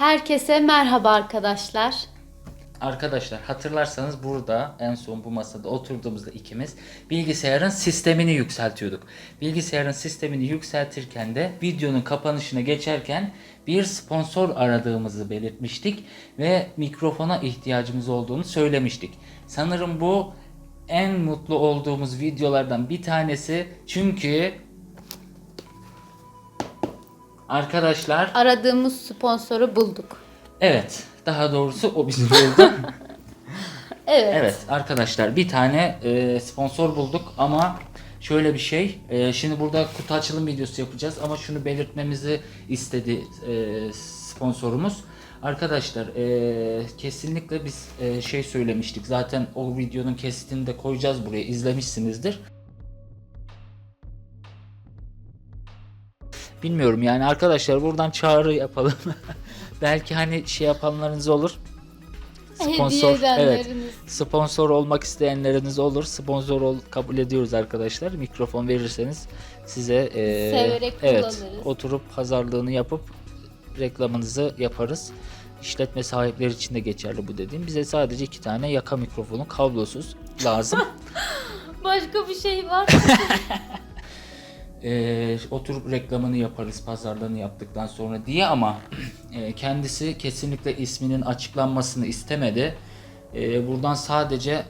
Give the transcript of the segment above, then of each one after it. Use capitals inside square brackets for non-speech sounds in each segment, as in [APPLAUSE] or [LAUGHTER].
Herkese merhaba arkadaşlar. Arkadaşlar hatırlarsanız burada en son bu masada oturduğumuzda ikimiz bilgisayarın sistemini yükseltiyorduk. Bilgisayarın sistemini yükseltirken de videonun kapanışına geçerken bir sponsor aradığımızı belirtmiştik ve mikrofona ihtiyacımız olduğunu söylemiştik. Sanırım bu en mutlu olduğumuz videolardan bir tanesi çünkü arkadaşlar Aradığımız sponsoru bulduk. evet daha doğrusu o bizi [LAUGHS] buldu. Evet. Evet arkadaşlar bir tane e, sponsor bulduk ama şöyle bir şey. e, şimdi burada kutu açılım videosu yapacağız ama şunu belirtmemizi istedi e, sponsorumuz. Arkadaşlar e, kesinlikle biz e, şey söylemiştik. Zaten o videonun kesitini de koyacağız buraya. izlemişsinizdir. Bilmiyorum yani arkadaşlar buradan çağrı yapalım. [LAUGHS] Belki hani şey yapanlarınız olur. Hediye edenleriniz. Sponsor olmak isteyenleriniz olur. Sponsor ol kabul ediyoruz arkadaşlar. Mikrofon verirseniz size e, Severek evet kullanırız. oturup pazarlığını yapıp reklamınızı yaparız. İşletme sahipleri için de geçerli bu dediğim. Bize sadece iki tane yaka mikrofonu kablosuz lazım. [LAUGHS] Başka bir şey var. [LAUGHS] e, oturup reklamını yaparız pazarlığını yaptıktan sonra diye ama [CLEARS THROAT] e, kendisi kesinlikle isminin açıklanmasını istemedi. E, buradan sadece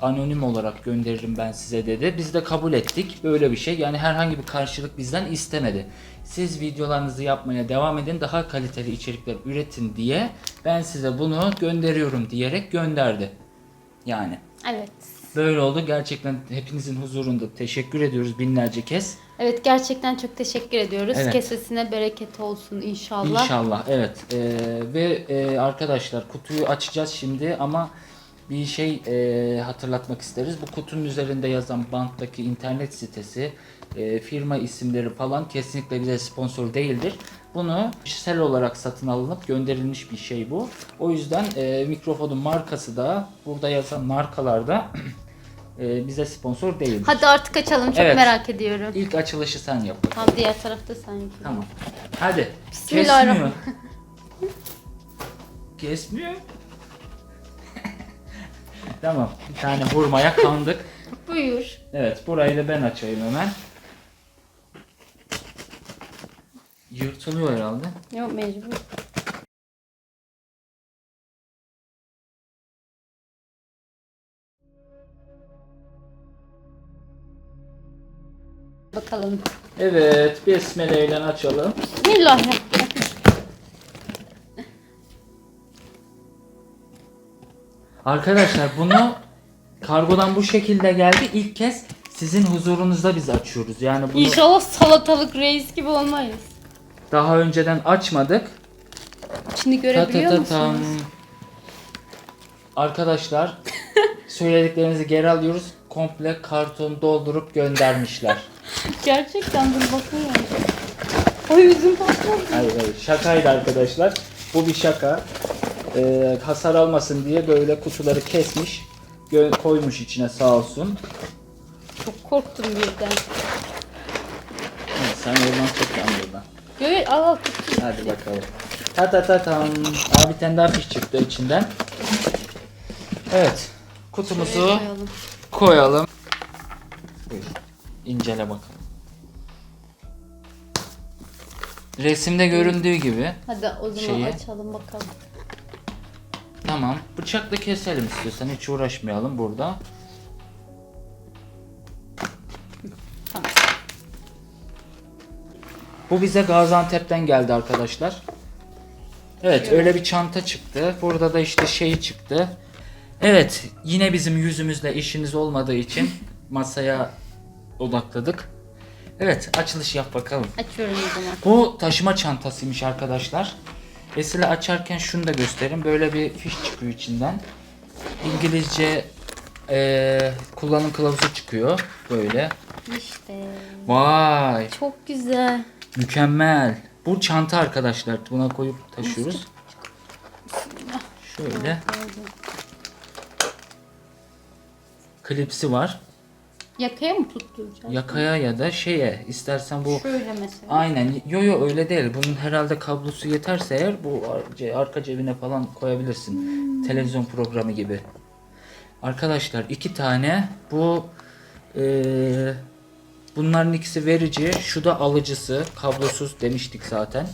anonim olarak gönderirim ben size dedi. Biz de kabul ettik böyle bir şey. Yani herhangi bir karşılık bizden istemedi. Siz videolarınızı yapmaya devam edin, daha kaliteli içerikler üretin diye ben size bunu gönderiyorum diyerek gönderdi. Yani evet. Böyle oldu. Gerçekten hepinizin huzurunda teşekkür ediyoruz binlerce kez. Evet gerçekten çok teşekkür ediyoruz. Evet. Kesesine bereket olsun inşallah. İnşallah evet Ee, ve e, arkadaşlar kutuyu açacağız şimdi ama bir şey e, hatırlatmak isteriz. Bu kutunun üzerinde yazan banttaki internet sitesi, e, firma isimleri falan kesinlikle bize sponsor değildir. Bunu kişisel olarak satın alınıp gönderilmiş bir şey bu. O yüzden e, mikrofonun markası da burada yazan markalarda [CLEARS THROAT] e, bize sponsor değildir. Hadi artık açalım çok Evet. merak ediyorum. İlk açılışı sen yap. Tam diğer tarafta sen yapıyorsun. Tamam. Hadi. Bismillahirrahmanirrahim. Kesmiyor. Kesmiyor. [LAUGHS] tamam. Bir tane vurmaya kandık. [LAUGHS] Buyur. Evet. Burayı da ben açayım hemen. Yırtılıyor herhalde. Yok mecbur. Bakalım. Evet. Besmele ile açalım. Bismillahirrahmanirrahim. Arkadaşlar bunu kargodan bu şekilde geldi. İlk kez sizin huzurunuzda biz açıyoruz. Yani bunu İnşallah salatalık reis gibi olmayız. Daha önceden açmadık. İçini görebiliyor ta ta musunuz? Arkadaşlar [LAUGHS] söylediklerinizi geri alıyoruz. Komple karton doldurup göndermişler. [LAUGHS] Gerçekten dur bakayım. Ay yüzüm patladı. Hayır hayır şakaydı arkadaşlar. Bu bir şaka. Ee, hasar almasın diye böyle kutuları kesmiş. koymuş içine sağ olsun. Çok korktum birden. Evet, sen oradan ben buradan. Göğe al al tut. Hadi bakalım. Ta ta ta tam. Aa, bir tane daha fiş çıktı içinden. Evet. Kutumuzu koyalım. koyalım. Buyur. İncele bakalım. Resimde göründüğü gibi. Hadi o zaman Şeyi. açalım bakalım. Tamam. Bıçakla keselim istiyorsan. Hiç uğraşmayalım burada. Bu bize Gaziantep'ten geldi arkadaşlar. Evet öyle bir çanta çıktı. Burada da işte şey çıktı. Evet yine bizim yüzümüzle işiniz olmadığı için [LAUGHS] masaya odakladık. Evet açılış yap bakalım. Açıyorum o zaman. Bu taşıma çantasıymış arkadaşlar. Esile açarken şunu da göstereyim. Böyle bir fiş çıkıyor içinden. İngilizce eee, kullanım kılavuzu çıkıyor. Böyle. İşte. Vay Çok güzel. Mükemmel. Bu çanta arkadaşlar. Buna koyup taşıyoruz. Şöyle. Klipsi var. Yakaya mı tutturacağız? Yakaya ya da şeye istersen bu Şöyle mesela. Aynen. Yo yo öyle değil. Bunun herhalde kablosu yeterse eğer bu ar- arka cebine falan koyabilirsin. Televizyon programı gibi. Arkadaşlar iki tane bu eee, bunların ikisi verici. Şu da alıcısı. Kablosuz demiştik zaten.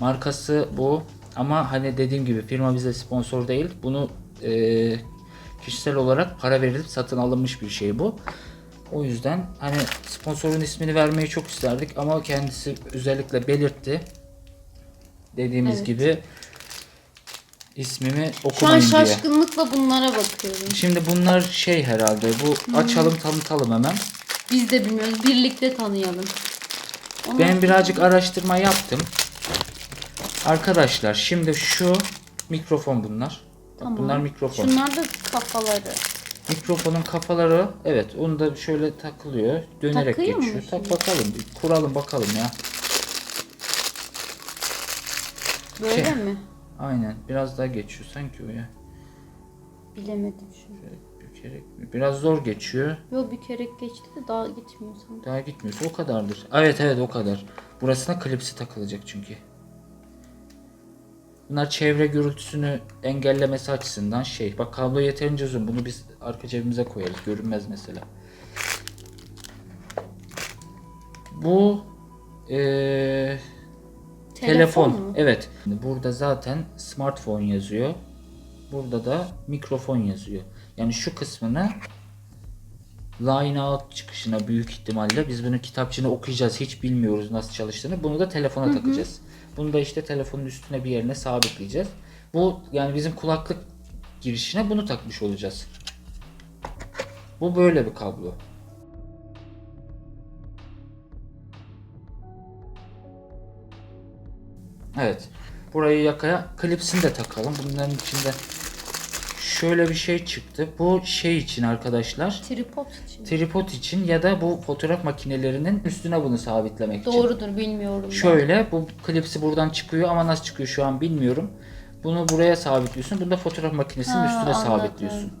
Markası bu. Ama hani dediğim gibi firma bize sponsor değil. Bunu eee, kişisel olarak para verilip satın alınmış bir şey bu. O yüzden hani sponsorun ismini vermeyi çok isterdik ama kendisi özellikle belirtti. Dediğimiz Evet. gibi ismimi Şu an okumayın diye. şaşkınlıkla bunlara bakıyorum. Şimdi bunlar şey herhalde bu açalım tanıtalım hemen. Biz de bilmiyoruz. Birlikte tanıyalım. Ondan Ben birazcık araştırma yaptım. Arkadaşlar şimdi şu mikrofon bunlar. Bak Tamam. Bunlar mikrofon. Şunlar da kafaları. Mikrofonun kafaları evet onu da şöyle takılıyor. Dönerek Takıyor mu geçiyor. Tak şimdi? bakalım bir kuralım bakalım ya. Böyle Şey- mi? Aynen biraz daha geçiyor sanki o ya. Bilemedim şunu. Bükerek mi? Biraz zor geçiyor. Yo bir kere geçti de daha gitmiyor sanki. Daha gitmiyorsa o kadardır. Evet evet o kadar. Burasına klipsi takılacak çünkü. Bunlar çevre gürültüsünü engellemesi açısından şey. Bak kablo yeterince uzun. Bunu biz arka cebimize koyarız. Görünmez mesela. Bu eee, telefon. mu? Evet. Burada zaten smartphone yazıyor. Burada da mikrofon yazıyor. Yani şu kısmını line out çıkışına büyük ihtimalle biz bunu kitapçını okuyacağız. Hiç bilmiyoruz nasıl çalıştığını. Bunu da telefona takacağız. Bunu da işte telefonun üstüne bir yerine sabitleyeceğiz. Bu yani bizim kulaklık girişine bunu takmış olacağız. Bu böyle bir kablo. Evet. Burayı yakaya klipsini de takalım. Bunların içinde şöyle bir şey çıktı. Bu şey için arkadaşlar. Tripod için. Tripod için ya da bu fotoğraf makinelerinin üstüne bunu sabitlemek için. Doğrudur bilmiyorum. ben. Şöyle bu klipsi buradan çıkıyor ama nasıl çıkıyor şu an bilmiyorum. Bunu buraya sabitliyorsun. Bunu da fotoğraf makinesinin Ha, üstüne anladım. sabitliyorsun.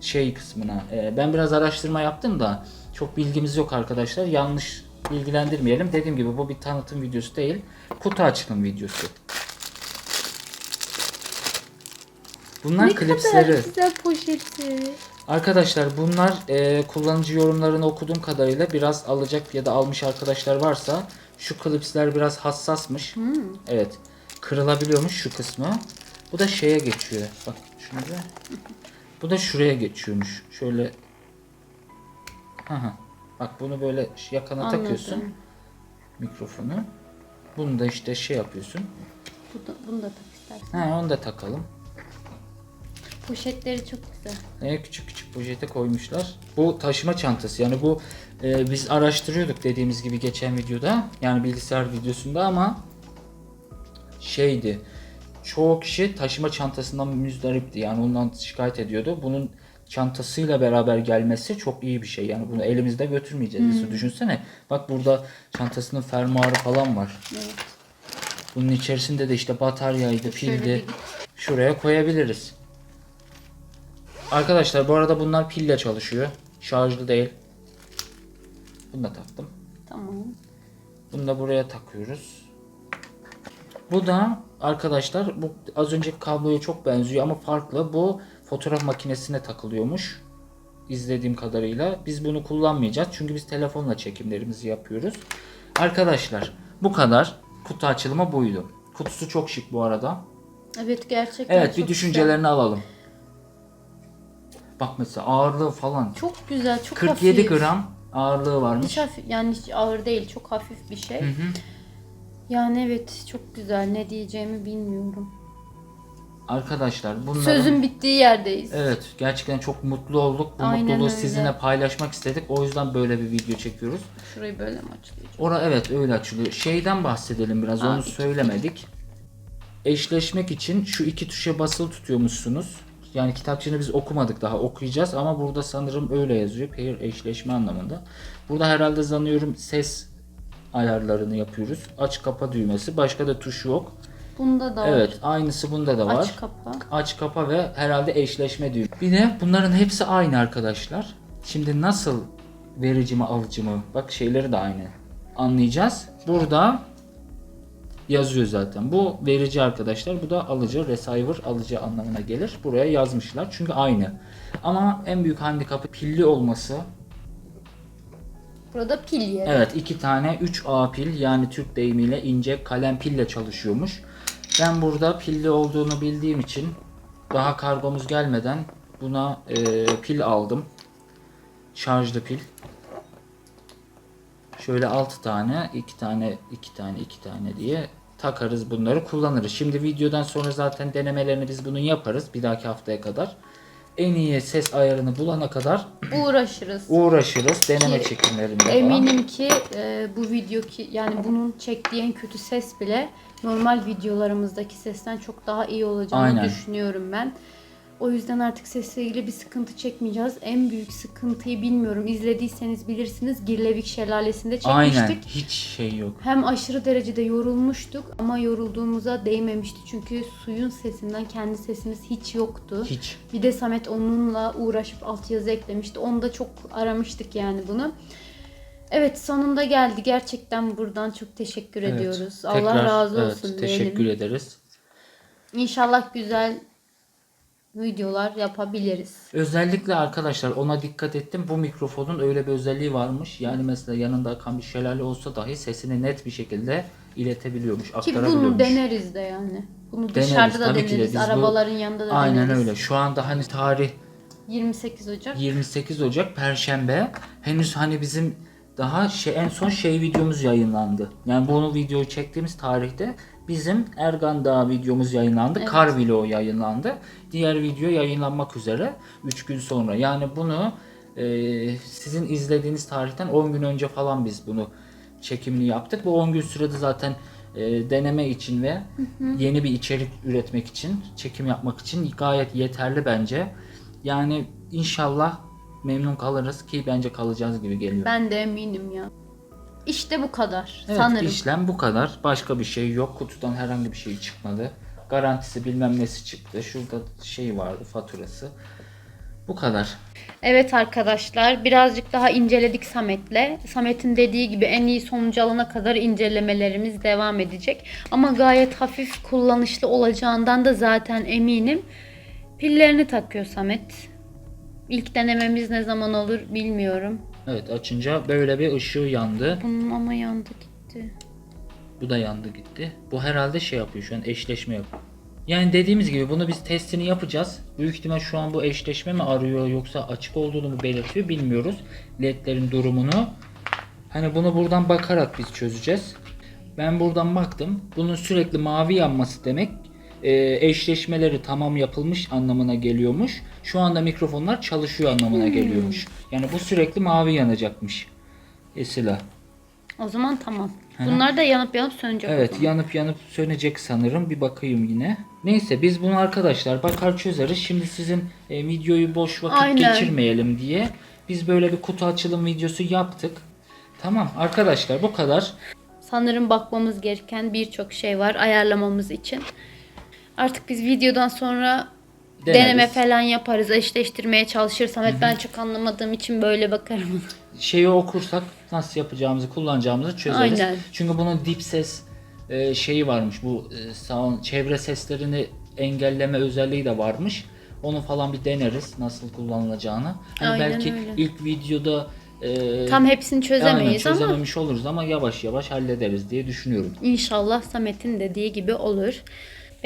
Şey kısmına. Ee, ben biraz araştırma yaptım da çok bilgimiz yok arkadaşlar. Yanlış bilgilendirmeyelim. Dediğim gibi bu bir tanıtım videosu değil. Kutu açılım videosu. Bunlar ne klipsleri. kadar güzel poşeti. Arkadaşlar bunlar e, kullanıcı yorumlarını okuduğum kadarıyla biraz alacak ya da almış arkadaşlar varsa şu klipsler biraz hassasmış. Evet. Kırılabiliyormuş şu kısmı. Bu da şeye geçiyor. Bak şunu da. [LAUGHS] Bu da şuraya geçiyormuş. Şöyle. Aha. Bak bunu böyle yakana Anladım. takıyorsun mikrofonu. Bunu da işte şey yapıyorsun. Bu da, bunu da tak istersen. Ha onu da takalım. Poşetleri çok güzel. Ne küçük küçük poşete koymuşlar. Bu taşıma çantası. Yani bu e, biz araştırıyorduk dediğimiz gibi geçen videoda. Yani bilgisayar videosunda ama şeydi. Çoğu kişi taşıma çantasından müzdaripti. Yani ondan şikayet ediyordu. Bunun çantasıyla beraber gelmesi çok iyi bir şey. Yani bunu elimizde götürmeyeceğiz. Yusuf Düşünsene. Bak burada çantasının fermuarı falan var. Evet. Bunun içerisinde de işte bataryaydı, pildi. Şuraya koyabiliriz. Arkadaşlar bu arada bunlar pille çalışıyor. Şarjlı değil. Bunu da taktım. Tamam. Bunu da buraya takıyoruz. Bu da arkadaşlar bu az önceki kabloya çok benziyor ama farklı. Bu fotoğraf makinesine takılıyormuş. İzlediğim kadarıyla. Biz bunu kullanmayacağız. Çünkü biz telefonla çekimlerimizi yapıyoruz. Arkadaşlar bu kadar. Kutu açılımı buydu. Kutusu çok şık bu arada. Evet gerçekten Evet bir düşüncelerini alalım. Bak mesela ağırlığı falan. Çok güzel, çok 47 hafif. gram ağırlığı varmış. Hiç hafif, yani hiç ağır değil, çok hafif bir şey. Yani evet çok güzel. Ne diyeceğimi bilmiyorum. Arkadaşlar bunların Sözün bittiği yerdeyiz. Evet gerçekten çok mutlu olduk. Bu Aynen mutluluğu öyle. sizinle paylaşmak istedik. O yüzden böyle bir video çekiyoruz. Şurayı böyle mi açılıyor? Ora evet öyle açılıyor. Şeyden bahsedelim biraz Aa, onu iki- söylemedik. Eşleşmek için şu iki tuşa basılı tutuyormuşsunuz. Yani kitapçığını biz okumadık daha okuyacağız ama burada sanırım öyle yazıyor. Pair eşleşme anlamında. Burada herhalde sanıyorum ses ayarlarını yapıyoruz. Aç kapa düğmesi. Başka da tuş yok. Bunda da var. Evet aynısı bunda da var. Aç kapa. aç kapa ve herhalde eşleşme diyor. Bir de bunların hepsi aynı arkadaşlar. Şimdi nasıl verici mi alıcı mı? Bak şeyleri de aynı. Anlayacağız. Burada yazıyor zaten. Bu verici arkadaşlar. Bu da alıcı. Receiver alıcı anlamına gelir. Buraya yazmışlar. Çünkü aynı. Ama en büyük handikapı pilli olması. Burada pil yeri. Evet iki tane 3A pil yani Türk deyimiyle ince kalem pille çalışıyormuş. Ben burada pilli olduğunu bildiğim için daha kargomuz gelmeden buna e, pil aldım. Şarjlı pil. Şöyle 6 tane, 2 tane, 2 tane, 2 tane diye takarız bunları kullanırız. Şimdi videodan sonra zaten denemelerini biz bunun yaparız bir dahaki haftaya kadar. En iyi ses ayarını bulana kadar Uğraşırız. [CLEARS THROAT] uğraşırız deneme Ki çekimlerinde falan. Eminim ki e, bu video ki yani bunun çektiği en kötü ses bile normal videolarımızdaki sesten çok daha iyi olacağını Aynen. düşünüyorum ben. O yüzden artık sesle ilgili bir sıkıntı çekmeyeceğiz. En büyük sıkıntıyı bilmiyorum. İzlediyseniz bilirsiniz. Girlevik Şelalesi'nde çekmiştik. Aynen hiç şey yok. Hem aşırı derecede yorulmuştuk ama yorulduğumuza değmemişti. Çünkü suyun sesinden kendi sesimiz hiç yoktu. Hiç. Bir de Samet onunla uğraşıp altyazı eklemişti. Onu da çok aramıştık yani bunu. Evet sonunda geldi. Gerçekten buradan çok teşekkür Evet. ediyoruz. Tekrar, Allah razı evet, olsun Teşekkür diyelim. ederiz. İnşallah güzel videolar yapabiliriz. Özellikle arkadaşlar ona dikkat ettim. Bu mikrofonun öyle bir özelliği varmış. Yani mesela yanında akan bir şelale olsa dahi sesini net bir şekilde iletebiliyormuş, Ki aktarabiliyormuş. bunu deneriz de yani. Bunu Deneriz, dışarıda da tabii ki de. deneriz. Biz bu- Arabaların yanında da Aynen deneriz. öyle. Şu anda hani tarih 28 Ocak. 28 Ocak Perşembe. Henüz hani bizim daha şey en son şey videomuz yayınlandı. Yani bunu videoyu çektiğimiz tarihte bizim Ergan Dağı videomuz yayınlandı. Kar Vlog yayınlandı. Diğer video yayınlanmak üzere 3 gün sonra. Yani bunu e, sizin izlediğiniz tarihten 10 gün önce falan biz bunu çekimini yaptık. Bu 10 gün sürede zaten e, deneme için ve yeni bir içerik üretmek için, çekim yapmak için gayet yeterli bence. Yani inşallah memnun kalırız ki bence kalacağız gibi geliyor. Ben de eminim ya. İşte bu kadar evet, sanırım. işlem bu kadar. Başka bir şey yok. Kutudan herhangi bir şey çıkmadı. Garantisi bilmem nesi çıktı. Şurada şey vardı faturası. Bu kadar. Evet arkadaşlar birazcık daha inceledik Samet'le. Samet'in dediği gibi en iyi sonucu alana kadar incelemelerimiz devam edecek. Ama gayet hafif kullanışlı olacağından da zaten eminim. Pillerini takıyor Samet. İlk denememiz ne zaman olur bilmiyorum. Evet açınca böyle bir ışığı yandı. Bunun ama yandı gitti. Bu da yandı gitti. Bu herhalde şey yapıyor şu an eşleşme yapıyor. Yani dediğimiz gibi bunu biz testini yapacağız. Büyük ihtimal şu an bu eşleşme mi arıyor yoksa açık olduğunu mu belirtiyor bilmiyoruz. LED'lerin durumunu. Hani bunu buradan bakarak biz çözeceğiz. Ben buradan baktım. Bunun sürekli mavi yanması demek e, eşleşmeleri tamam yapılmış anlamına geliyormuş. Şu anda mikrofonlar çalışıyor anlamına geliyormuş. Yani bu sürekli mavi yanacakmış. Esila. O zaman tamam. Bunlar da yanıp yanıp sönecek o Evet zaman. yanıp yanıp sönecek sanırım. Bir bakayım yine. Neyse biz bunu arkadaşlar bakar çözeriz. Şimdi sizin e, videoyu boş vakit Aynen. geçirmeyelim diye biz böyle bir kutu açılım videosu yaptık. Tamam arkadaşlar bu kadar. Sanırım bakmamız gereken birçok şey var ayarlamamız için. Artık biz videodan sonra Deneriz. deneme falan yaparız. Eşleştirmeye çalışır. Samet ben çok anlamadığım için böyle bakarım. Şeyi okursak nasıl yapacağımızı kullanacağımızı çözeriz. Aynen. Çünkü bunun dip ses e, şeyi varmış. Bu e, sound, çevre seslerini engelleme özelliği de varmış. Onu falan bir deneriz nasıl kullanılacağını. Hani Aynen belki öyle. ilk videoda e, Tam hepsini çözemeyiz Aynen, ama çözememiş oluruz ama yavaş yavaş hallederiz diye düşünüyorum. inşallah Samet'in dediği gibi olur.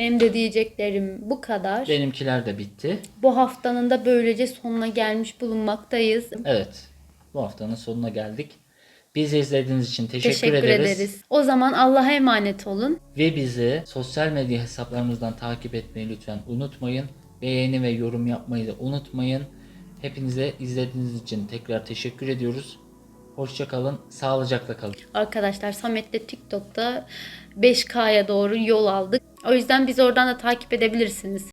Benim de diyeceklerim bu kadar. Benimkiler de bitti. Bu haftanın da böylece sonuna gelmiş bulunmaktayız. Evet. Bu haftanın sonuna geldik. Bizi izlediğiniz için teşekkür, Teşekkür ederiz. ederiz. O zaman Allah'a emanet olun. Ve bizi sosyal medya hesaplarımızdan takip etmeyi lütfen unutmayın. Beğeni ve yorum yapmayı da unutmayın. Hepinize izlediğiniz için tekrar teşekkür ediyoruz. Hoşçakalın, sağlıcakla kalın. Arkadaşlar Samet'le TikTok'ta 5K'ya doğru yol aldık. O yüzden bizi oradan da takip edebilirsiniz.